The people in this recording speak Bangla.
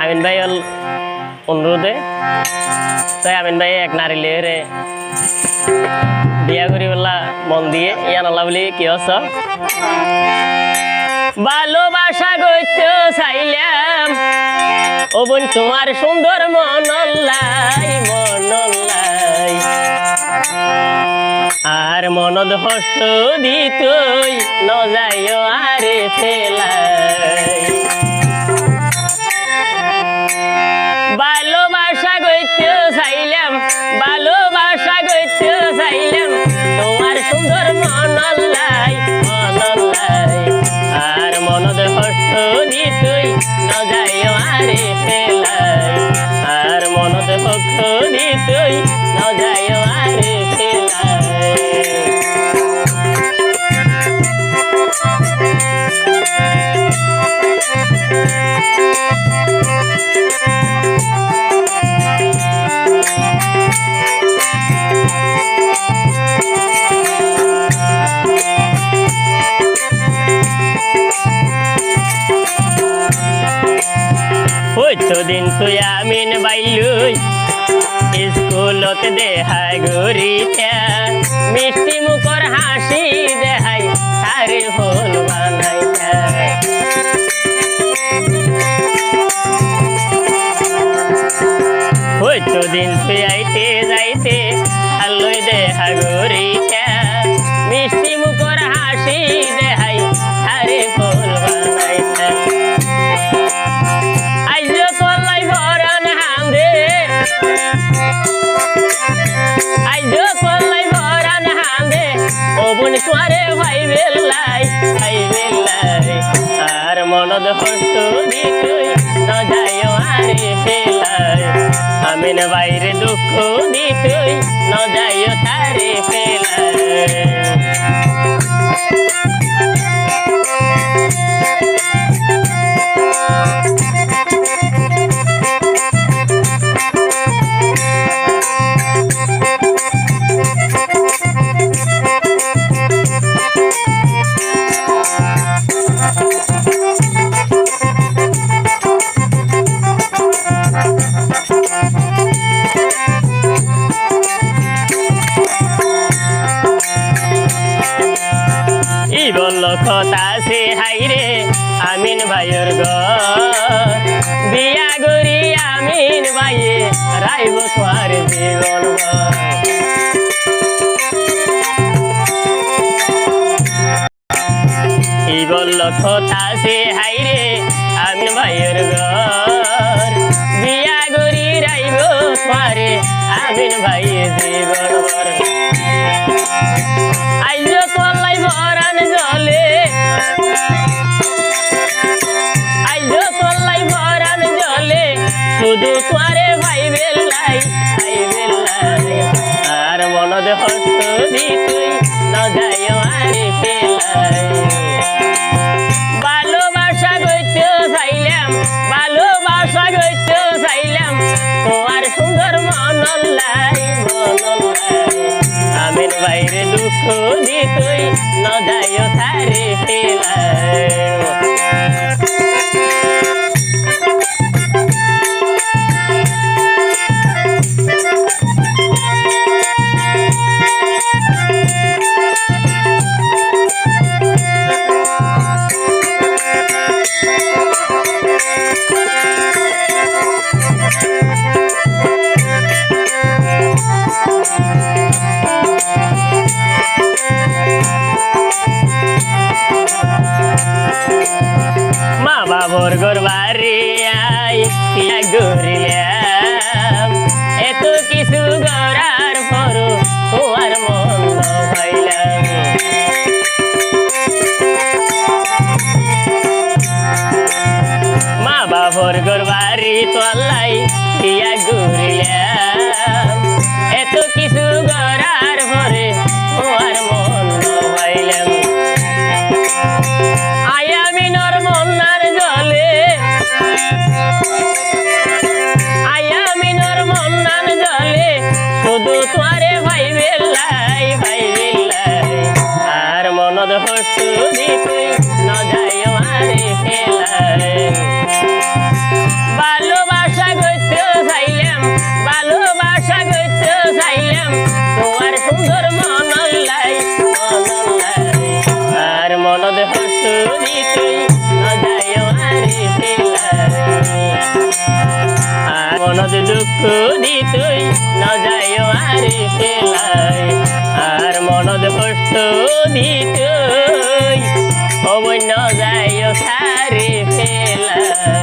আমিন ভাই হল অনুরোধে। তো আমিন ভাই এক নারী লিয়ে বিয়া করি বললা মন দিয়ে। ইয়ানলা বলি, কি হস ভালোবাসা গইতে চাইলাম। ও বোন, তোমার সুন্দর মনল্লাই মনল্লাই আর মনদ হস্ত দিতই, ন যাইও আরে ফেলাই। হইতো দিন তুই আমিন বাইলুই, স্কুলত দেহাই গরিতা মিষ্টি মুখর হাসি দেহাই সারে হল বানাইতা দিন তুই আইতে যাইতে আলোই দেহা গরিতা মিষ্টি মুখর হাসি ও করে ভাই বেলাই ভাই বেলাই আর মনদ হস্ত দিতুই ন যাইও আরে ফেলাই আমিন বাইরে দুঃখ দিতুই ন যাইও তারে ফেলাই ভাইয়ে রাইব তোমার জীবন ভর। ই বলল কথা সে হাইরে আমিন ভাইয়ের ঘর বিয়া গরি রাইব তোমারে আমিন ভাইয়ে জীবন তোরে ভাই বেলাই ভাই বেলাই আর মনদ হস্ত দি তুই, ন আরে পেলাই। ভালোবাসা গইতে চাইলাম, ভালোবাসা গইতে চাইলাম, তোমার সুন্দর মনল্লাই মনল্লাই আমিন বাইরে দুঃখ দিতই ন যাইও তারে ফেলাই বাবর গোর বাড়ি তলাই দিয়া গরিলাম এত কিছু গড়ার মনত দুঃখ দি তুই নজায় আরে পেলাই আর মনত কষ্ট দি তুই অবৈ নজায় সারে পেলাই